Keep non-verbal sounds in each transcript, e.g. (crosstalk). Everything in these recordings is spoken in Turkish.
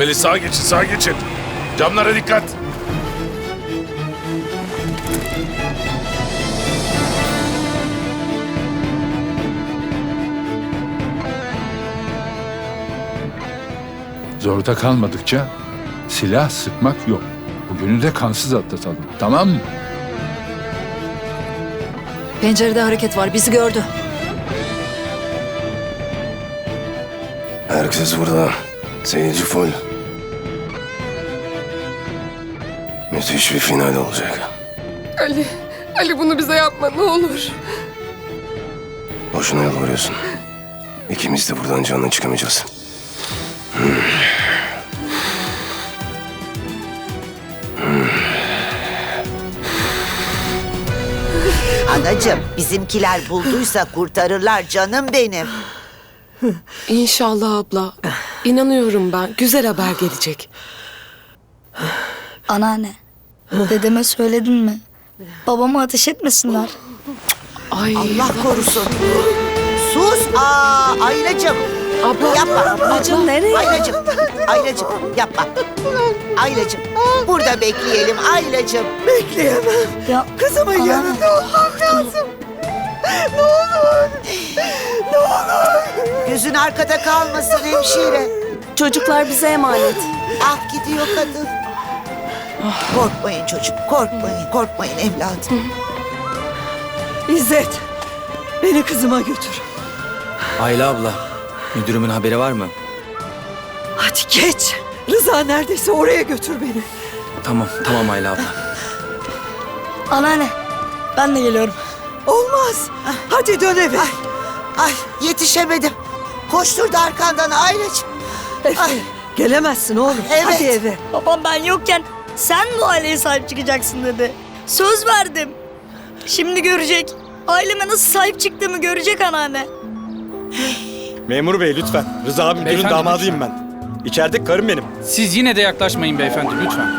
Beni sağa geçin, sağa geçin. Camlara dikkat. Zorda kalmadıkça silah sıkmak yok. Bugünü de kansız atlatalım. Tamam mı? Pencerede hareket var. Bizi gördü. Herkes burada. Seyirci full. Müthiş bir final olacak. Ali, Ali bunu bize yapma ne olur. Boşuna yalvarıyorsun. İkimiz de buradan canlı çıkamayacağız. Anacığım bizimkiler bulduysa kurtarırlar canım benim. İnşallah abla. İnanıyorum ben. Güzel haber gelecek. Anneanne, dedeme söyledin mi? Babama ateş etmesinler. Ay. Allah korusun. Sus. Aa, Aylacığım. Abla. Yapma. Ablacığım nereye? Aylacığım. Aylacığım yapma. Aylacığım burada bekleyelim Aylacığım. Bekleyemem. Ya, Kızımın Anneanne. yanında olmam lazım. Ne olur. Ne olur. Gözün arkada kalmasın hemşire. Çocuklar bize emanet. Ah gidiyor kadın. Korkmayın çocuk, korkmayın, korkmayın evladım. İzzet, beni kızıma götür. Ayla abla, müdürümün haberi var mı? Hadi geç. Rıza neredeyse oraya götür beni. Tamam, tamam Ayla abla. anneanne, ben de geliyorum. Olmaz. Hadi dön eve. Ay yetişemedim. Koşturdu arkandan Aylacığım. Efe, Ay. gelemezsin oğlum. Evet. Hadi eve. Babam ben yokken sen bu aileye sahip çıkacaksın dedi. Söz verdim. Şimdi görecek. Aileme nasıl sahip çıktığımı görecek anneanne. Memur bey lütfen. Rıza abi müdürün Beyefendi, damadıyım ben. İçeride karım benim. Siz yine de yaklaşmayın beyefendi lütfen.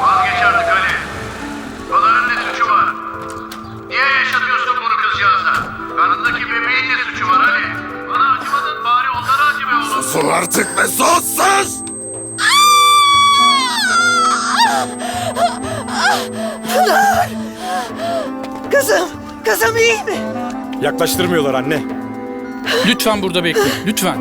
Vazgeç artık Ali. Babanın ne suçu var? Niye yaşatıyorsun bunu kızcağıza? Karnındaki bebeğin ne suçu var Ali? Bana acımadın bari onlara acı be oğlum. Susun artık be sus sus! Kızım, kızım iyi mi? Yaklaştırmıyorlar anne. Lütfen burada bekleyin lütfen.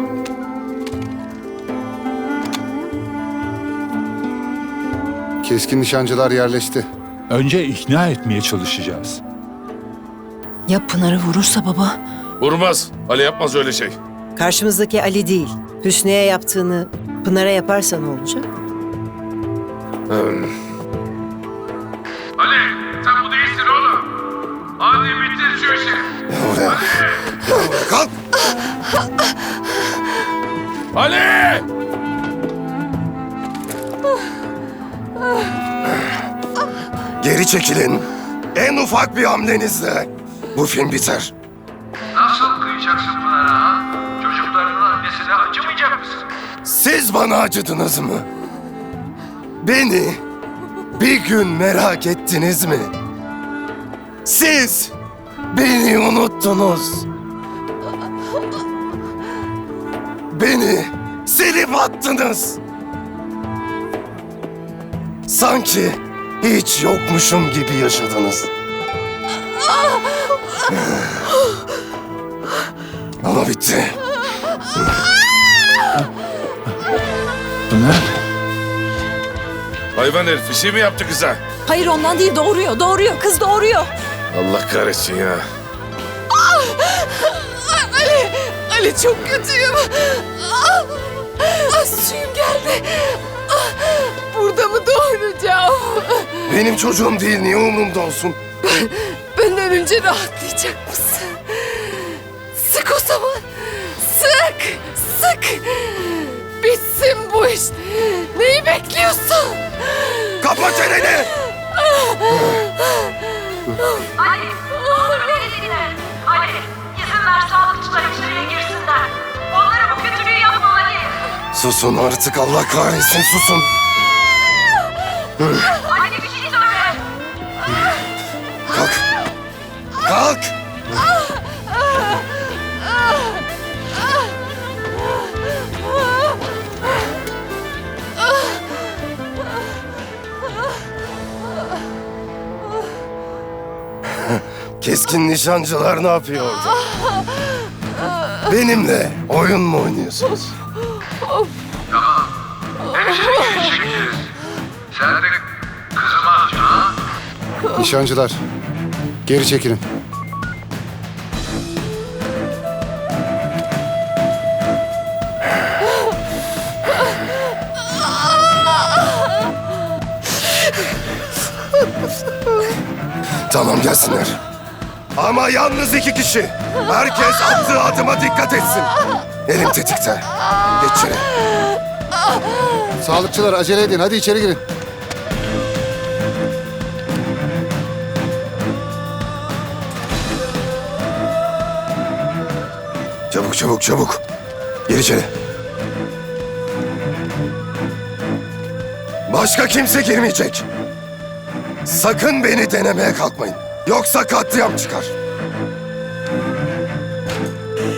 Keskin nişancılar yerleşti. Önce ikna etmeye çalışacağız. Ya Pınar'ı vurursa baba? Vurmaz. Ali yapmaz öyle şey. Karşımızdaki Ali değil. Hüsnü'ye yaptığını Pınar'a yaparsa ne olacak? Ali Hadi bitir şu işi. Buraya. Kalk! Ali! Geri çekilin. En ufak bir hamlenizle bu film biter. Nasıl kıyacaksın Pınar'a ha? Çocuklarının annesine acımayacak mısın? Siz bana acıdınız mı? Beni bir gün merak ettiniz mi? Siz beni unuttunuz. Beni silip attınız. Sanki hiç yokmuşum gibi yaşadınız. Ama bitti. Pınar, Hayvan herif bir şey mi yaptı kıza? Hayır ondan değil doğuruyor. Doğuruyor. Kız doğuruyor. Allah kahretsin ya. Ali, Ali çok kötüyüm. Ah, ah, suyum geldi. Ah, burada mı doğuracağım? Benim çocuğum değil, niye umurumda olsun? Ben ölünce rahatlayacak mısın? Sık o zaman. Sık, sık. Bitsin bu iş. Neyi bekliyorsun? Kapa çeneni! Ali ne olur beni dinle. Ali izin ver sağlıkçılar içeriye girsinler. Onlara bu kötülüğü yapma Ali. Susun artık Allah kahretsin susun. Ali bir şey söyle. Kalk. Kalk. Keskin nişancılar ne yapıyor orada? Benimle oyun mu oynuyorsunuz? Tamam. Sen de ha? Nişancılar, geri çekilin. Tamam gelsinler. Ama yalnız iki kişi. Herkes attığı adıma dikkat etsin. Elim tetikte. Geç içeri. Sağlıkçılar acele edin, hadi içeri girin. Çabuk çabuk çabuk. Gir içeri. Başka kimse girmeyecek. Sakın beni denemeye kalkmayın. Yoksa katliam çıkar.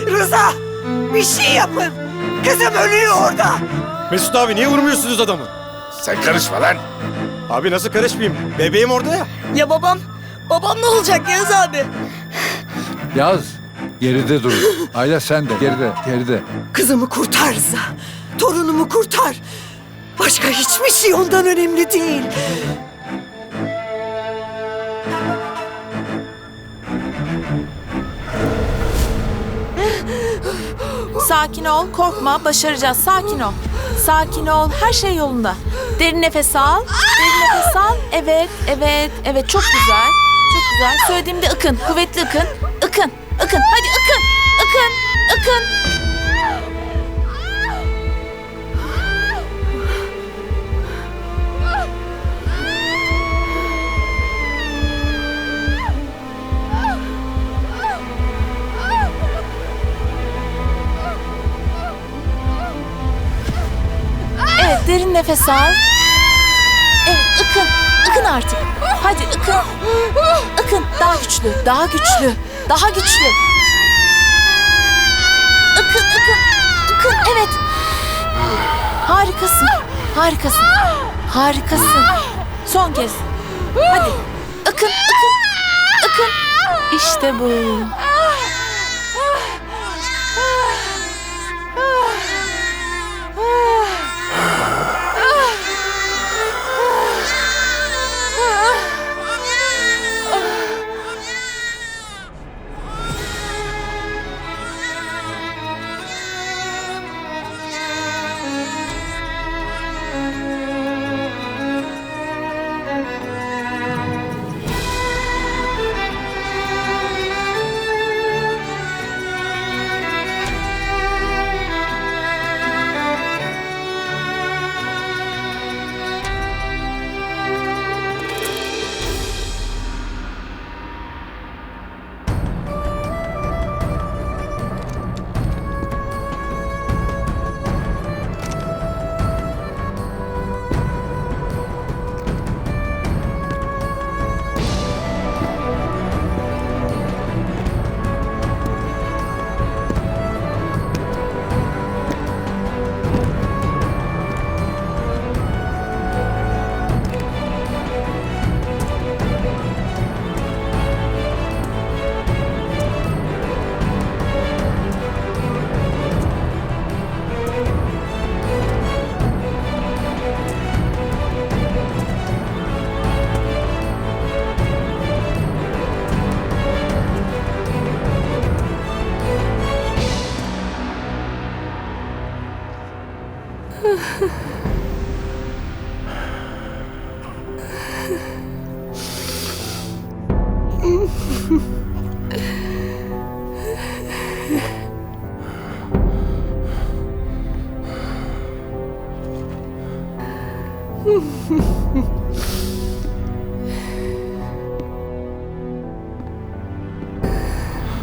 Rıza bir şey yapın. Kızım ölüyor orada. Mesut abi niye vurmuyorsunuz adamı? Sen karışma lan. Abi nasıl karışmayayım? Bebeğim orada ya. Ya babam? Babam ne olacak Yağız abi? Yaz. Geride dur. (laughs) Ayla sen de geride, geride. Kızımı kurtar Rıza. Torunumu kurtar. Başka hiçbir şey ondan önemli değil. Sakin ol, korkma, başaracağız. Sakin ol. Sakin ol, her şey yolunda. Derin nefes al, derin nefes al. Evet, evet, evet. Çok güzel, çok güzel. Söylediğimde ıkın, kuvvetli ıkın. Ikın, ıkın. Hadi ıkın, ıkın, ıkın. Derin nefes al. Evet, ıkın. Ikın artık. Hadi ıkın. Ikın. Daha güçlü, daha güçlü, daha güçlü. Ikın, ıkın. Ikın, evet. Harikasın, harikasın. Harikasın. Son kez. Hadi. Ikın, ıkın. Ikın. İşte bu.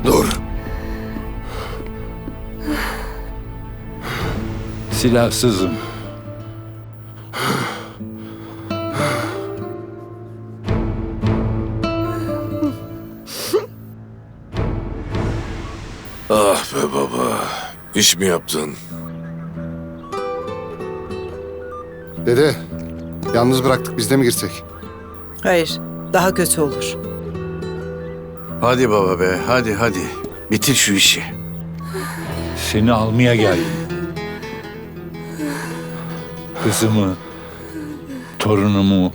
Dur. Silahsızım. Ah be baba. İş mi yaptın? Dede, yalnız bıraktık biz de mi girsek? Hayır, daha kötü olur. Hadi baba be, hadi hadi. Bitir şu işi. Seni almaya geldim. Kızımı, torunumu.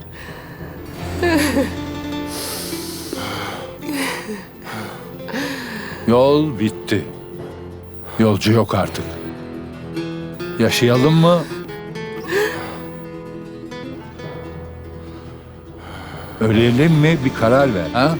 Yol bitti. Yolcu yok artık. Yaşayalım mı? Ölelim mi bir karar ver ha?